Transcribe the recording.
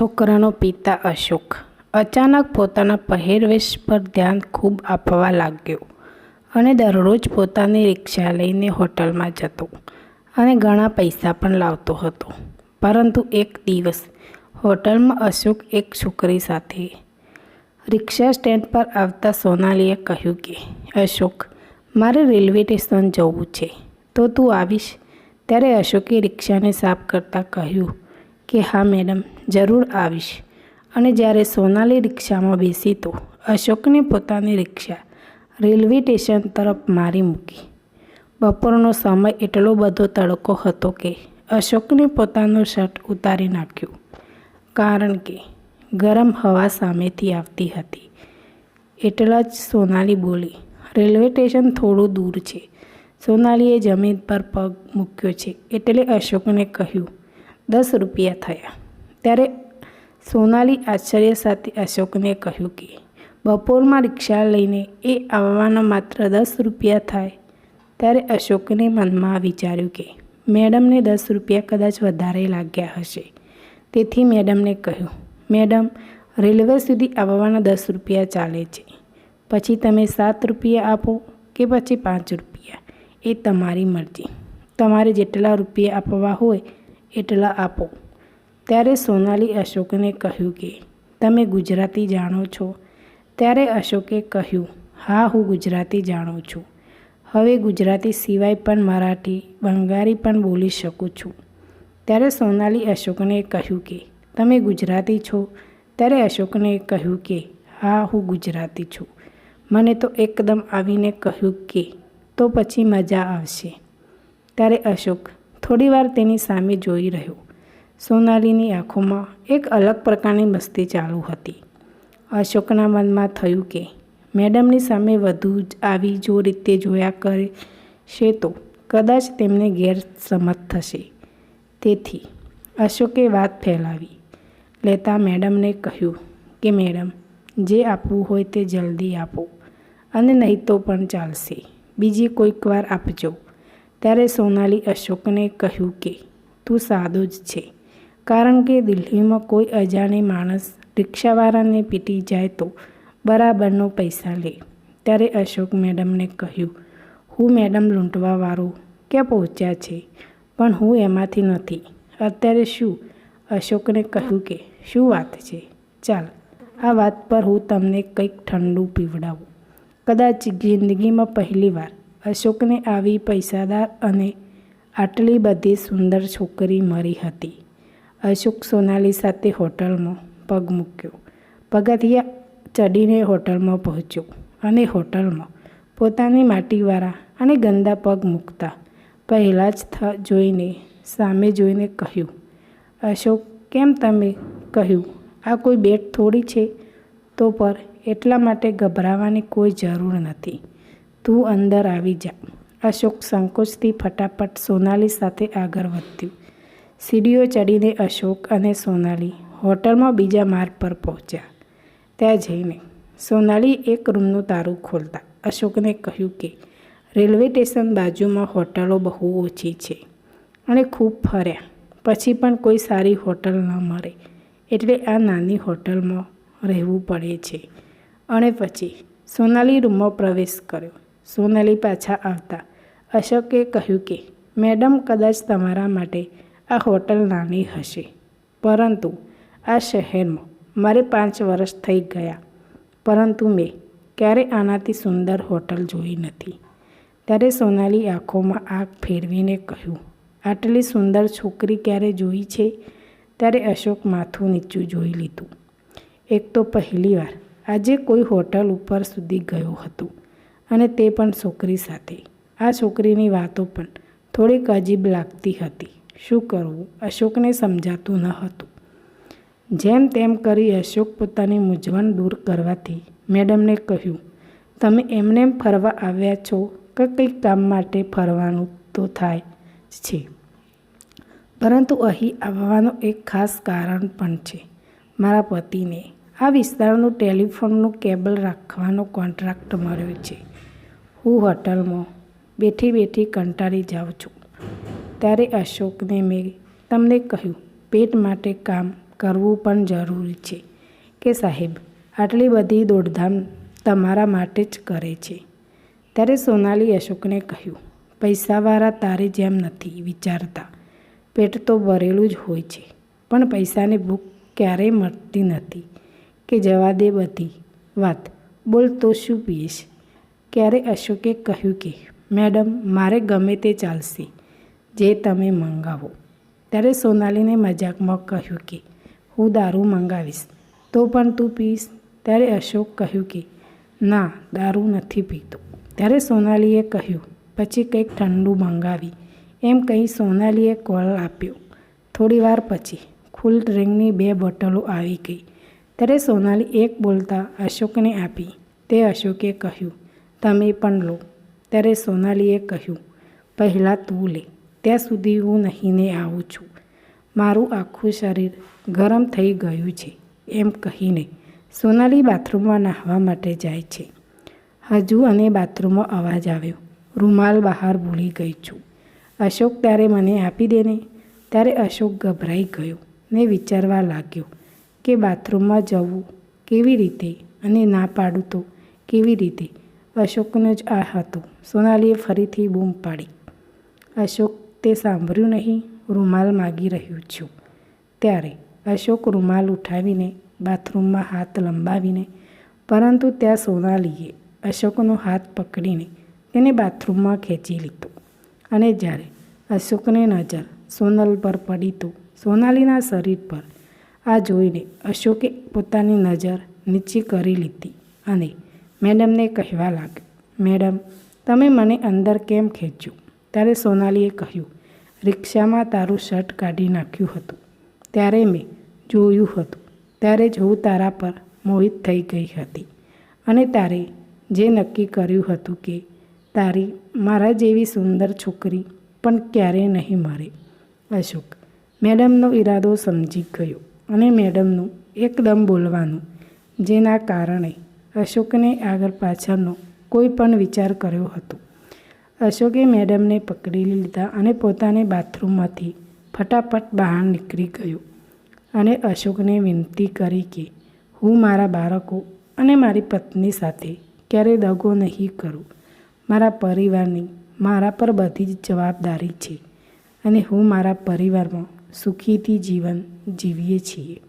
છોકરાનો પિતા અશોક અચાનક પોતાના પહેરવેશ પર ધ્યાન ખૂબ આપવા લાગ્યો અને દરરોજ પોતાની રિક્ષા લઈને હોટલમાં જતો અને ઘણા પૈસા પણ લાવતો હતો. પરંતુ એક દિવસ હોટલમાં અશોક એક છોકરી સાથે રિક્ષા સ્ટેન્ડ પર આવતા સોનાલીએ કહ્યું કે, અશોક, મારે રેલવે સ્ટેશન જવું છે. તો તું આવીશ. ત્યારે અશોકે રિક્ષાને સાફ કરતાં કહ્યું કે હા, મેડમ, જરૂર આવીશ. અને જ્યારે સોનાલી રિક્ષામાં બેસી તો અશોકને પોતાની રિક્ષા રેલવે સ્ટેશન તરફ મારી મૂકી. બપોરનો સમય એટલો બધો તડકો હતો કે અશોકને પોતાનો શર્ટ ઉતારી નાખ્યો. કારણ કે ગરમ હવા સામેથી આવતી હતી. એટલા જ સોનાલી બોલી, રેલવે સ્ટેશન થોડું દૂર છે. સોનાલીએ જમીન પર પગ મૂક્યો છે, એટલે અશોકને કહ્યું દસ રૂપિયા થયા. ત્યારે સોનાલી આશ્ચર્ય સાથે અશોકને કહ્યું કે, બપોરમાં રિક્ષા લઈને એ આવવાના માત્ર દસ રૂપિયા થાય. ત્યારે અશોકને મનમાં વિચાર્યું કે, મેડમને દસ રૂપિયા કદાચ વધારે લાગ્યા હશે. તેથી મેડમને કહ્યું, મેડમ, રેલવે સુધી આવવાના દસ રૂપિયા ચાલે છે. પછી તમે સાત રૂપિયા આપો કે પછી પાંચ રૂપિયા? એ તમારી મરજી. તમારે જેટલા રૂપિયા આપવા હોય એટલા આપો. ત્યારે સોનાલી અશોકને કહ્યું કે, તમે ગુજરાતી જાણો છો? ત્યારે અશોકે કહ્યું, હા, હું ગુજરાતી જાણું છું. હવે ગુજરાતી સિવાય પણ મરાઠી, બંગાળી પણ બોલી શકું છું. ત્યારે સોનાલી અશોકને કહ્યું કે, તમે ગુજરાતી છો? ત્યારે અશોકને કહ્યું કે, હા, હું ગુજરાતી છું. મને તો એકદમ આવીને કહ્યું કે, તો પછી મજા આવશે. ત્યારે અશોક થોડીવાર તેની સામે જોઈ રહ્યો. સોનાલીની આંખોમાં એક અલગ પ્રકારની મસ્તી ચાલુ હતી. અશોકના મનમાં થયું કે, મેડમની સામે વધુ આવી જો રીતે જોયા કરે છે તો કદાચ તેમને ગેરસમત થશે. તેથી અશોકે વાત ફેલાવી. લેતા મેડમને કહ્યું કે, મેડમ, જે આપવું હોય તે જલ્દી આપો અને નહીં તો પણ ચાલશે. બીજી કોઈક વાર આપજો. ત્યારે સોનાલી અશોકને કહ્યું કે, તું સાદો જ છે. કારણ કે દિલ્હીમાં કોઈ અજાણી માણસ રિક્ષાવાળાને પીટી જાય તો બરાબરનો પૈસા લે. ત્યારે અશોક મેડમને કહ્યું, હું મેડમ લૂંટવાવાળો ક્યાં પહોંચ્યા છે? પણ હું એમાંથી નથી. અત્યારે શું? અશોકને કહ્યું કે, શું વાત છે? ચાલ, આ વાત પર હું તમને કંઈક ઠંડુ પીવડાવું. કદાચ જિંદગીમાં પહેલીવાર અશોકને આવી પૈસાદાર અને આટલી બધી સુંદર છોકરી મળી હતી. અશોક સોનાલી સાથે હોટલમાં પગ મૂક્યો. પગથિયા ચડીને હોટલમાં પહોંચ્યો અને હોટલમાં પોતાની માટીવાળા અને ગંદા પગ મૂકતા પહેલાં જ થ જોઈને, સામે જોઈને કહ્યું, અશોક, કેમ તમે કહ્યું, આ કોઈ બેટ થોડી છે? તો પર એટલા માટે ગભરાવાની કોઈ જરૂર નથી. તું અંદર આવી જા. અશોક સંકોચથી ફટાફટ સોનાલી સાથે આગળ વધ્યું. સીડીઓ ચડીને અશોક અને સોનાલી હોટલમાં બીજા માર્ગ પર પહોંચ્યા. ત્યાં જઈને સોનાલી એક રૂમનું તારું ખોલતા. અશોકને કહ્યું કે, રેલવે સ્ટેશન બાજુમાં હોટલો બહુ ઓછી છે અને ખૂબ ફર્યા. પછી પણ કોઈ સારી હોટલ ન મળે. એટલે આ નાની હોટલમાં રહેવું પડે છે. અને પછી સોનાલી રૂમમાં પ્રવેશ કર્યો. સોનાલી પાછા આવતા. અશોકે કહ્યું કે, મેડમ, કદાચ તમારા માટે આ હોટલ નાની હશે. પરંતુ આ શહેરમાં મારે પાંચ વર્ષ થઈ ગયા. પરંતુ મેં ક્યારે આનાથી સુંદર હોટલ જોઈ નથી. ત્યારે સોનાલી આંખોમાં આંખ ફેરવીને કહ્યું, આટલી સુંદર છોકરી ક્યારે જોઈ છે? ત્યારે અશોક માથું નીચું જોઈ લીધું. એક તો પહેલીવાર આજે કોઈ હોટલ ઉપર સુધી ગયો હતો. અને તે પણ છોકરી સાથે. આ છોકરીની વાતો પણ થોડીક અજીબ લાગતી હતી. શું કરવું? અશોકને સમજાતું ન હતું. જેમ તેમ કરી અશોક પોતાની મૂંઝવણ દૂર કરવાથી મેડમને કહ્યું, તમે એમને ફરવા આવ્યા છો? કે કંઈક કામ માટે ફરવાનું તો થાય છે. પરંતુ અહીં આવવાનું એક ખાસ કારણ પણ છે. મારા પતિને આ વિસ્તારનું ટેલિફોનનું કેબલ રાખવાનો કોન્ટ્રાક્ટ મળ્યો છે. હું હોટલમાં બેઠી બેઠી કંટાળી જાઉં છું. ત્યારે અશોકને મેં તમને કહ્યું, પેટ માટે કામ કરવું પણ જરૂરી છે કે સાહેબ, આટલી બધી દોડધામ તમારા માટે જ કરે છે. ત્યારે સોનાલી અશોકને કહ્યું, પૈસાવાળા તારે જેમ નથી વિચારતા. પેટ તો ભરેલું જ હોય છે, પણ પૈસાની ભૂખ ક્યારેય મળતી નથી. કે જવા દે બધી વાત, બોલ તો શું પીશ ક્યારે અશોકે કહ્યું કે, મેડમ, મારે ગમે તે ચાલશે, જે તમે મંગાવો. ત્યારે સોનાલીને મજાકમાં કહ્યું કે, હું દારૂ મંગાવીશ. તો પણ તું પીશ? ત્યારે અશોક કહ્યું કે, ના, દારૂ નથી પીતો. ત્યારે સોનાલીએ કહ્યું, પછી કંઈક ઠંડુ મંગાવી. એમ કહી સોનાલીએ કોલ આપ્યો. થોડી વાર પછી ફૂલ ડ્રિંકની બે બોટલો આવી ગઈ. ત્યારે સોનાલી એક બોલતા અશોકને આપી. તે અશોકે કહ્યું તમે પણ લો. ત્યારે સોનાલીએ કહ્યું, પહેલાં તું લે. ત્યાં સુધી હું નહીંને આવું છું. મારું આખું શરીર ગરમ થઈ ગયું છે. એમ કહીને સોનાલી બાથરૂમમાં નાહવા માટે જાય છે. હજુ અને બાથરૂમમાં અવાજ આવ્યો, રૂમાલ બહાર ભૂલી ગઈ છું. અશોક ત્યારે મને આપી દેને ત્યારે અશોક ગભરાઈ ગયો ને વિચારવા લાગ્યો કે બાથરૂમમાં જવું કેવી રીતે અને ના પાડું તો કેવી રીતે? અશોકનો જ આ હતો સોનાલીએ ફરીથી બૂમ પાડી. અશોક તે સાંભળ્યું નહીં, રૂમાલ માગી રહ્યું છું. ત્યારે અશોક રૂમાલ ઉઠાવીને બાથરૂમમાં હાથ લંબાવીને, પરંતુ ત્યાં સોનાલીએ અશોકનો હાથ પકડીને તેને બાથરૂમમાં ખેંચી લીધો. અને જ્યારે અશોકને નજર સોનલ પર પડી તો સોનાલીના શરીર પર આ જોઈને અશોકે પોતાની નજર નીચે કરી લીધી અને મેડમને કહેવા લાગ્યું, મેડમ, તમે મને અંદર કેમ ખેંચ્યું? ત્યારે સોનાલીએ કહ્યું, રિક્ષામાં તારું શર્ટ કાઢી નાખ્યું હતું. ત્યારે મેં જોયું હતું. ત્યારે જ હું તારા પર મોહિત થઈ ગઈ હતી. અને તારે જે નક્કી કર્યું હતું કે તારી મારા જેવી સુંદર છોકરી પણ ક્યારેય નહીં મરે. અશોક, મેડમનો ઈરાદો સમજી ગયો અને મેડમનું એકદમ બોલવાનું, જેના કારણે અશોકને આગળ પાછળનો કોઈ પણ વિચાર કર્યો હતો. અશોકે મેડમને પકડી લીધા અને પોતાને બાથરૂમમાંથી ફટાફટ બહાર નીકળી ગયો અને અશોકને વિનંતી કરી કે, હું મારા બાળકો અને મારી પત્ની સાથે ક્યારેય દગો નહીં કરું. મારા પરિવારની મારા પર બધી જ જવાબદારી છે અને હું મારા પરિવારમાં સુખીથી જીવન જીવીએ છીએ.